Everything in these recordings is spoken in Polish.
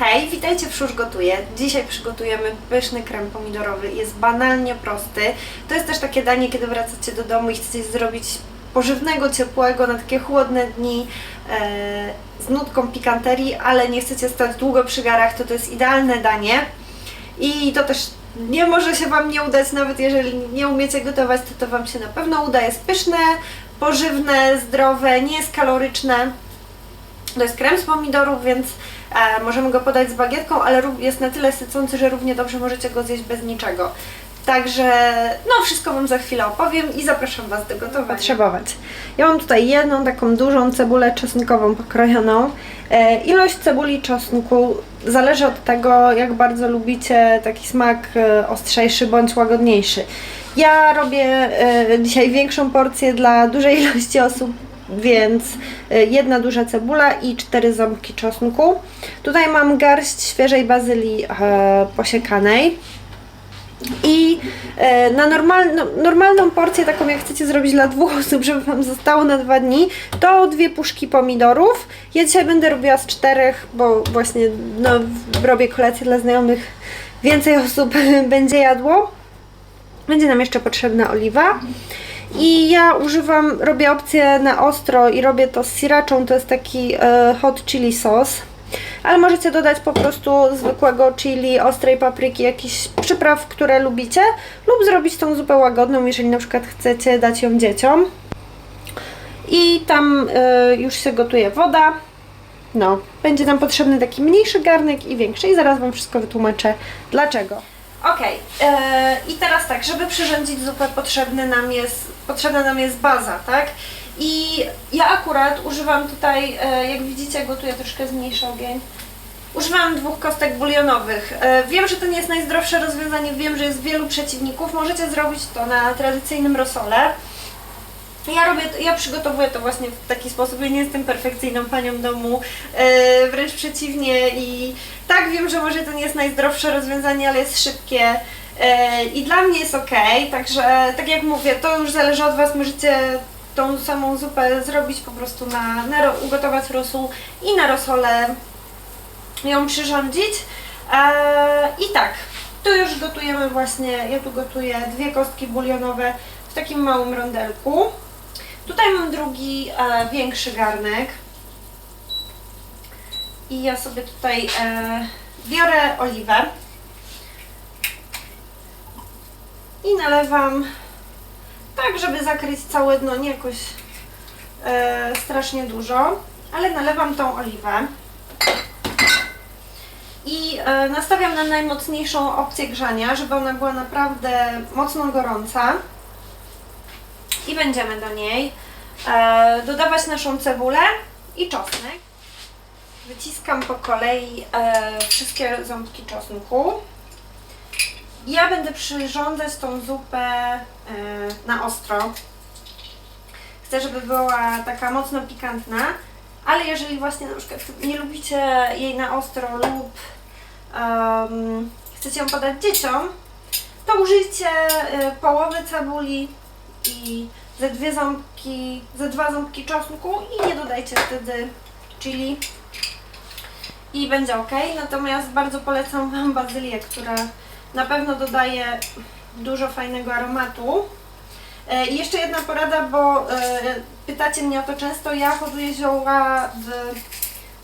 Hej, witajcie w Szusz Gotuje. Dzisiaj przygotujemy pyszny krem pomidorowy. Jest banalnie prosty. To jest też takie danie, kiedy wracacie do domu i chcecie zrobić pożywnego, ciepłego na takie chłodne dni e, z nutką pikanterii, ale nie chcecie stać długo przy garach, to to jest idealne danie. I to też nie może się Wam nie udać, nawet jeżeli nie umiecie gotować, to to Wam się na pewno uda. Jest pyszne, pożywne, zdrowe, nie jest kaloryczne. To jest krem z pomidorów, więc e, możemy go podać z bagietką, ale jest na tyle sycący, że równie dobrze możecie go zjeść bez niczego. Także, no wszystko Wam za chwilę opowiem i zapraszam Was do gotowania. Potrzebować. Ja mam tutaj jedną taką dużą cebulę czosnkową pokrojoną. E, ilość cebuli czosnku zależy od tego, jak bardzo lubicie taki smak e, ostrzejszy bądź łagodniejszy. Ja robię e, dzisiaj większą porcję dla dużej ilości osób, więc e, jedna duża cebula i cztery ząbki czosnku. Tutaj mam garść świeżej bazylii e, posiekanej. I e, na normalno, normalną porcję, taką jak chcecie zrobić dla dwóch osób, żeby Wam zostało na dwa dni, to dwie puszki pomidorów. Ja dzisiaj będę robiła z czterech, bo właśnie no, robię kolację dla znajomych. Więcej osób będzie jadło. Będzie nam jeszcze potrzebna oliwa. I ja używam, robię opcję na ostro i robię to z sriraczą, to jest taki e, hot chili sos. Ale możecie dodać po prostu zwykłego chili, ostrej papryki, jakichś przypraw, które lubicie, lub zrobić tą zupę łagodną, jeżeli na przykład chcecie dać ją dzieciom. I tam e, już się gotuje woda. No, będzie nam potrzebny taki mniejszy garnek i większy i zaraz Wam wszystko wytłumaczę dlaczego. Okej, e, i teraz tak, żeby przyrządzić zupę potrzebny nam jest, potrzebna nam jest baza, tak? I ja akurat używam tutaj, e, jak widzicie, gotuję troszkę zmniejszy ogień. Używam dwóch kostek bulionowych. E, wiem, że to nie jest najzdrowsze rozwiązanie, wiem, że jest wielu przeciwników. Możecie zrobić to na tradycyjnym rosole. Ja robię, ja przygotowuję to właśnie w taki sposób. Ja nie jestem perfekcyjną panią domu, wręcz przeciwnie. I tak wiem, że może to nie jest najzdrowsze rozwiązanie, ale jest szybkie e, i dla mnie jest ok. Także, tak jak mówię, to już zależy od Was. Możecie tą samą zupę zrobić po prostu na, na ugotować rosół i na rosole ją przyrządzić. E, I tak, tu już gotujemy właśnie, ja tu gotuję dwie kostki bulionowe w takim małym rondelku. Tutaj mam drugi, e, większy garnek. I ja sobie tutaj e, biorę oliwę. I nalewam tak, żeby zakryć całe dno, nie jakoś e, strasznie dużo, ale nalewam tą oliwę. I e, nastawiam na najmocniejszą opcję grzania, żeby ona była naprawdę mocno gorąca. I będziemy do niej e, dodawać naszą cebulę i czosnek. Wyciskam po kolei e, wszystkie ząbki czosnku. Ja będę przyrządzać tą zupę e, na ostro. Chcę, żeby była taka mocno pikantna, ale jeżeli właśnie na przykład nie lubicie jej na ostro lub em, chcecie ją podać dzieciom, to użyjcie e, połowy cebuli i ze dwie ząbki, ze dwa ząbki czosnku i nie dodajcie wtedy chili i będzie ok. Natomiast bardzo polecam Wam bazylię, która na pewno dodaje dużo fajnego aromatu. E, I jeszcze jedna porada, bo e, pytacie mnie o to często. Ja hoduję zioła w,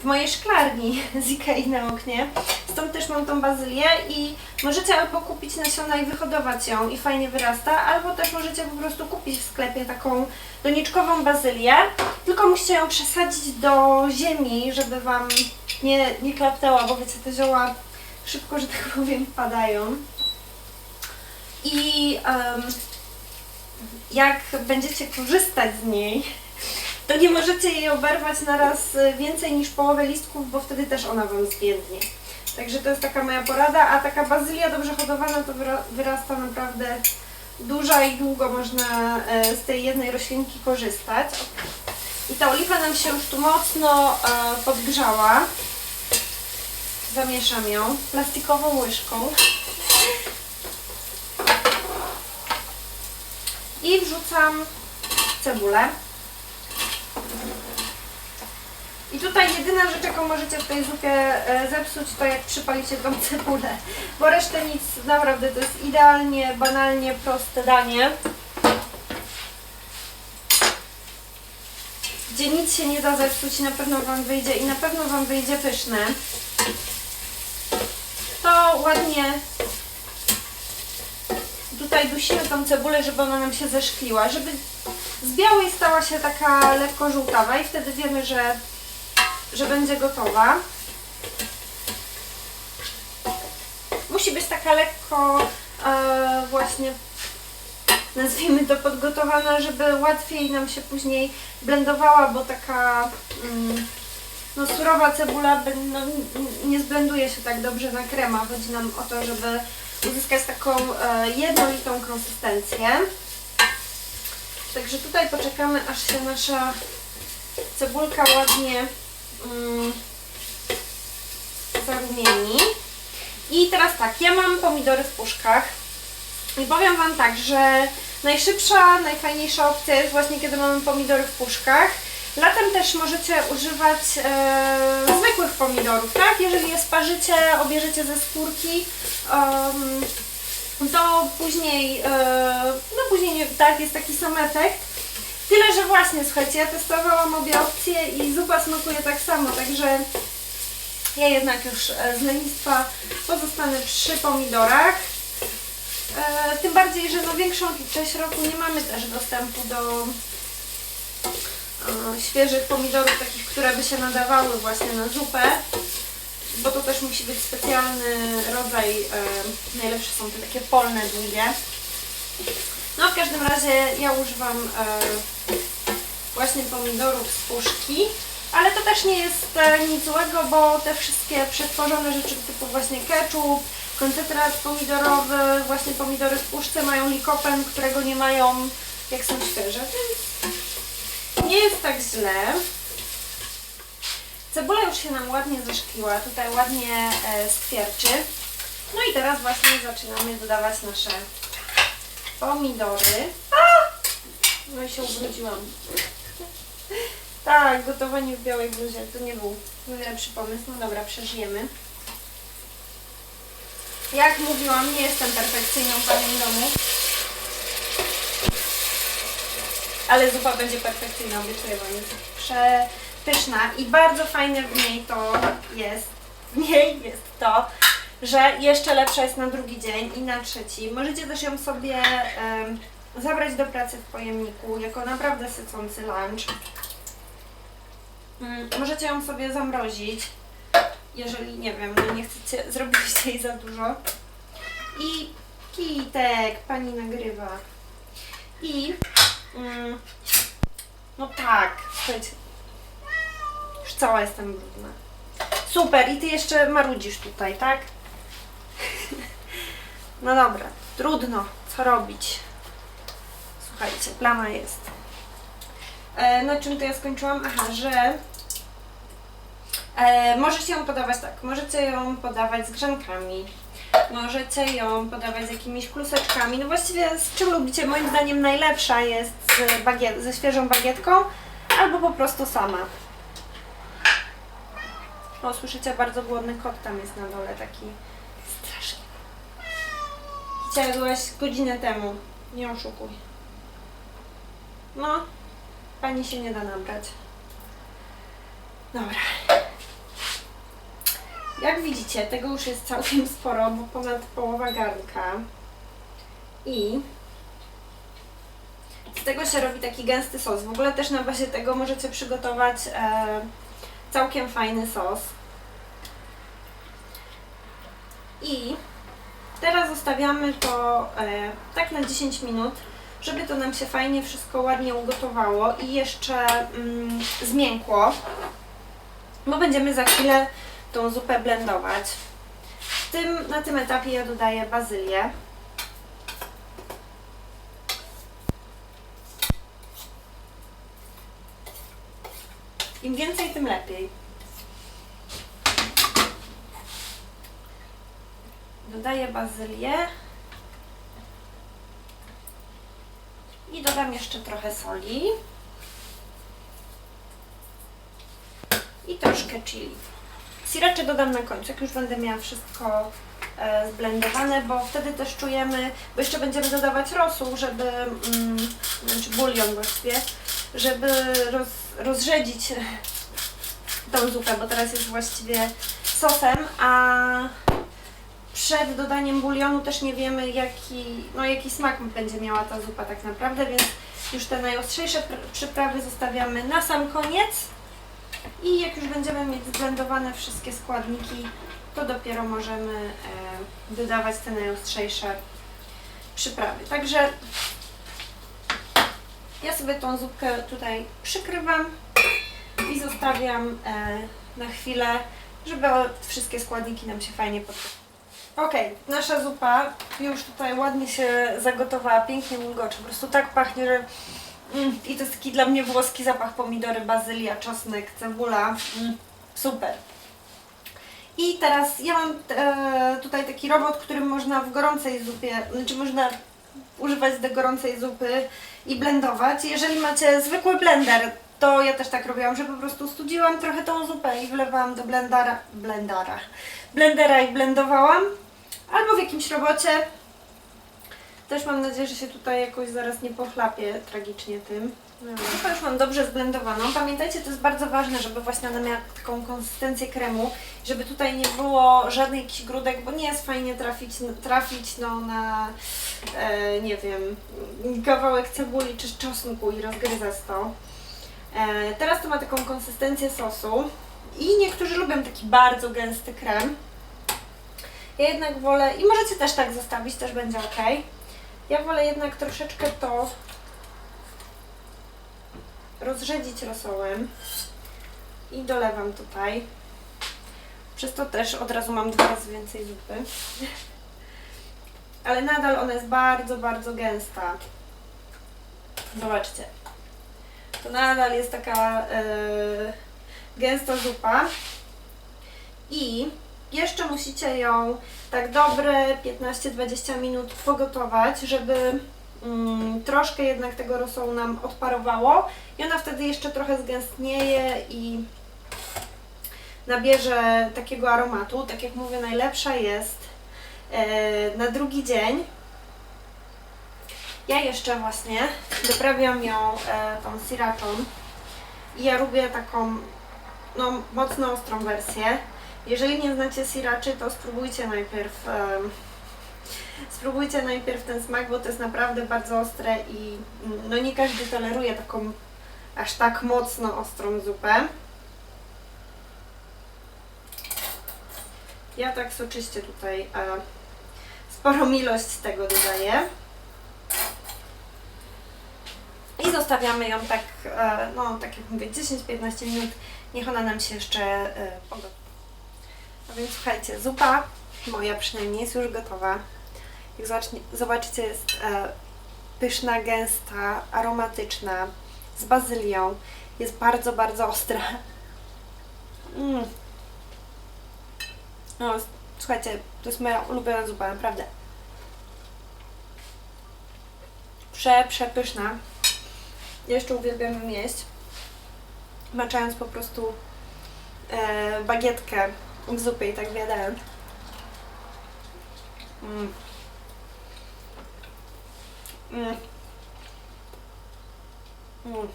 w mojej szklarni z Ikei na oknie. Stąd też mam tą bazylię i możecie albo kupić nasiona i wyhodować ją i fajnie wyrasta, albo też możecie po prostu kupić w sklepie taką doniczkową bazylię. Tylko musicie ją przesadzić do ziemi, żeby Wam nie, nie klaptęła, bo wiecie, te zioła szybko, że tak powiem, padają. I em, jak będziecie korzystać z niej, to nie możecie jej oberwać na raz y, więcej niż połowę listków, bo wtedy też ona Wam zwiędnie. Także to jest taka moja porada, a taka bazylia dobrze hodowana to wyra- wyrasta naprawdę duża i długo można e, z tej jednej roślinki korzystać. I ta oliwa nam się już tu mocno e, podgrzała. Zamieszam ją plastikową łyżką. I wrzucam cebulę. I tutaj jedyna rzecz, jaką możecie w tej zupie e, zepsuć, to jak przypalicie tą cebulę. Bo resztę nic, naprawdę to jest idealnie, banalnie proste danie. Gdzie nic się nie da zepsuć i na pewno Wam wyjdzie i na pewno Wam wyjdzie pyszne. To ładnie tutaj dusimy tą cebulę, żeby ona nam się zeszkliła, żeby z białej stała się taka lekko żółtawa i wtedy wiemy, że, że będzie gotowa. Musi być taka lekko e, właśnie nazwijmy to podgotowana, żeby łatwiej nam się później blendowała, bo taka mm, no, surowa cebula no, nie zblenduje się tak dobrze na krema. Chodzi nam o to, żeby uzyskać taką e, jednolitą konsystencję. Także tutaj poczekamy, aż się nasza cebulka ładnie mm, zarumieni. I teraz tak, ja mam pomidory w puszkach. I powiem Wam tak, że najszybsza, najfajniejsza opcja jest właśnie kiedy mamy pomidory w puszkach. Latem też możecie używać e, zwykłych pomidorów, tak? Jeżeli je sparzycie, obierzecie ze skórki, em, to później, e, no później nie, tak, jest taki sam efekt. Tyle, że właśnie, słuchajcie, ja testowałam obie opcje i zupa smakuje tak samo, także ja jednak już e, z lenistwa pozostanę przy pomidorach. E, tym bardziej, że no większą część roku nie mamy też dostępu do e, świeżych pomidorów, takich, które by się nadawały właśnie na zupę, bo to też musi być specjalny rodzaj, e, najlepsze są te takie polne, długie. No w każdym razie ja używam e, właśnie pomidorów z puszki, ale to też nie jest e, nic złego, bo te wszystkie przetworzone rzeczy typu właśnie ketchup, koncentrat pomidorowy, właśnie pomidory w puszce mają likopen, którego nie mają jak są świeże, więc nie jest tak źle. Cebula już się nam ładnie zeszkliła, tutaj ładnie e, skwierczy. No i teraz właśnie zaczynamy dodawać nasze pomidory. No i się ubrudziłam. Tak, gotowanie w białej bluzie to nie był najlepszy pomysł. No dobra, przeżyjemy. Jak mówiłam, nie jestem perfekcyjną panią domu. Ale zupa będzie perfekcyjna, obiecuję Wam. Jest przepyszna i bardzo fajne w niej to jest, w niej jest to, że jeszcze lepsza jest na drugi dzień i na trzeci. Możecie też ją sobie em, zabrać do pracy w pojemniku jako naprawdę sycący lunch. Mm, Możecie ją sobie zamrozić, jeżeli nie wiem, nie chcecie, zrobiliście jej za dużo. I kitek, pani nagrywa. I mm, no tak, słuchajcie. Już cała jestem brudna. Super, i ty jeszcze marudzisz tutaj, tak? No dobra, trudno, co robić? Słuchajcie, plama jest. E, na czym to ja skończyłam? Aha, że e, możecie ją podawać tak, możecie ją podawać z grzankami, możecie ją podawać z jakimiś kluseczkami, no właściwie z czym lubicie, moim zdaniem najlepsza jest z bagiet, ze świeżą bagietką, albo po prostu sama. O, słyszycie, bardzo głodny kot tam jest na dole, taki strasznie. Kicia, byłaś godzinę temu, nie oszukuj. No, pani się nie da nabrać. Dobra. Jak widzicie, tego już jest całkiem sporo, bo ponad połowa garnka. I z tego się robi taki gęsty sos. W ogóle też na bazie tego możecie przygotować e, całkiem fajny sos. I teraz zostawiamy to e, tak na 10 minut, żeby to nam się fajnie wszystko ładnie ugotowało i jeszcze mm, zmiękło, bo będziemy za chwilę tą zupę blendować. Tym, na tym etapie ja dodaję bazylię. Im więcej, tym lepiej. Dodaję bazylię. I dodam jeszcze trochę soli. i troszkę chili. Sriracha dodam na końcu, jak już będę miała wszystko e, zblendowane, bo wtedy też czujemy, bo jeszcze będziemy dodawać rosół, żeby, mm, znaczy bulion właściwie, żeby roz, rozrzedzić tą zupę, bo teraz jest właściwie sosem, a przed dodaniem bulionu też nie wiemy jaki, no jaki smak będzie miała ta zupa tak naprawdę, więc już te najostrzejsze pr- przyprawy zostawiamy na sam koniec i jak już będziemy mieć zblendowane wszystkie składniki, to dopiero możemy e, dodawać te najostrzejsze przyprawy. Także ja sobie tą zupkę tutaj przykrywam i zostawiam e, na chwilę, żeby wszystkie składniki nam się fajnie podpisały. Okej, nasza zupa już tutaj ładnie się zagotowała, pięknie mulgocze, po prostu tak pachnie, że mm, i to jest taki dla mnie włoski zapach pomidory, bazylia, czosnek, cebula, mm, super. I teraz ja mam e, tutaj taki robot, którym można w gorącej zupie, znaczy można używać do gorącej zupy i blendować. Jeżeli macie zwykły blender, to ja też tak robiłam, że po prostu studziłam trochę tą zupę i wlewałam do blendera, blendara, blendera i blendowałam. Albo w jakimś robocie. Też mam nadzieję, że się tutaj jakoś zaraz nie pochlapię tragicznie tym. Zupę już mam dobrze zblendowaną. Pamiętajcie, to jest bardzo ważne, żeby właśnie ona miała taką konsystencję kremu, żeby tutaj nie było żadnych jakichś grudek, bo nie jest fajnie trafić, trafić no, na, e, nie wiem, kawałek cebuli czy czosnku i rozgryzać to. E, teraz to ma taką konsystencję sosu i niektórzy lubią taki bardzo gęsty krem. Ja jednak wolę, i możecie też tak zostawić, też będzie ok. Ja wolę jednak troszeczkę to rozrzedzić rosołem i dolewam tutaj. Przez to też od razu mam dwa razy więcej zupy. Ale nadal ona jest bardzo, bardzo gęsta. Zobaczcie. To nadal jest taka yy, gęsta zupa. I jeszcze musicie ją tak dobre 15-20 minut pogotować, żeby mm, troszkę jednak tego rosołu nam odparowało i ona wtedy jeszcze trochę zgęstnieje i nabierze takiego aromatu. Tak jak mówię, najlepsza jest e, na drugi dzień. Ja jeszcze właśnie doprawiam ją e, tą sirachą i ja lubię taką no, mocno ostrą wersję. Jeżeli nie znacie siraczy, to spróbujcie najpierw em, spróbujcie najpierw ten smak, bo to jest naprawdę bardzo ostre i mm, no nie każdy toleruje taką aż tak mocno ostrą zupę. Ja tak soczyście tutaj e, sporą ilość tego dodaję. I zostawiamy ją tak, e, no tak jak mówię, 10-15 minut. Niech ona nam się jeszcze e. A więc słuchajcie, zupa moja przynajmniej jest już gotowa. Jak zobaczycie, jest e, pyszna, gęsta, aromatyczna, z bazylią. Jest bardzo, bardzo ostra. Mm. No, słuchajcie, to jest moja ulubiona zupa, naprawdę. Prze, przepyszna. Jeszcze uwielbiam ją jeść. Maczając po prostu e, bagietkę w zupie i tak wiadając. Mm. Mm. Mm.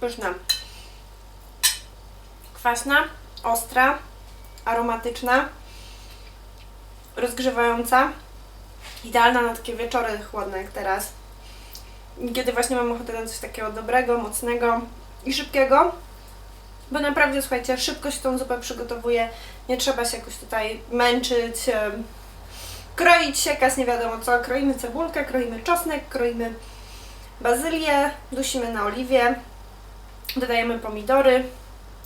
Pyszna. Kwaśna, ostra, aromatyczna, rozgrzewająca. Idealna na takie wieczory chłodne jak teraz. Kiedy właśnie mam ochotę na coś takiego dobrego, mocnego i szybkiego. Bo naprawdę, słuchajcie, szybko się tą zupę przygotowuje. Nie trzeba się jakoś tutaj męczyć, kroić, siekać, nie wiadomo co. Kroimy cebulkę, kroimy czosnek, kroimy bazylię, dusimy na oliwie, dodajemy pomidory,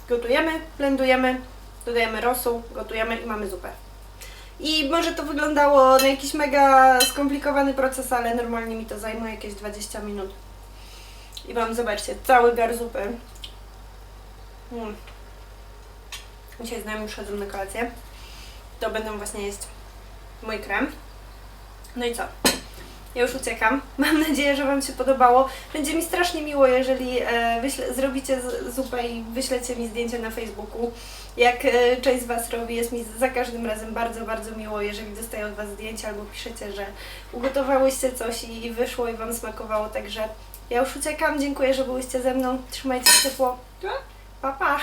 gotujemy, blendujemy, dodajemy rosół, gotujemy i mamy zupę. I może to wyglądało na jakiś mega skomplikowany proces, ale normalnie mi to zajmuje jakieś 20 minut. I mam, zobaczcie, cały gar zupy. Mm. Dzisiaj znajomi przychodzą na kolację. To będą właśnie jeść mój krem. No i co? Ja już uciekam. Mam nadzieję, że Wam się podobało. Będzie mi strasznie miło, jeżeli e, wyśle, zrobicie z, zupę i wyślecie mi zdjęcie na Facebooku. Jak e, część z Was robi, jest mi za każdym razem bardzo, bardzo miło, jeżeli dostaję od Was zdjęcia albo piszecie, że ugotowałyście coś i, i wyszło i Wam smakowało. Także ja już uciekam. Dziękuję, że byłyście ze mną. Trzymajcie się ciepło. papá.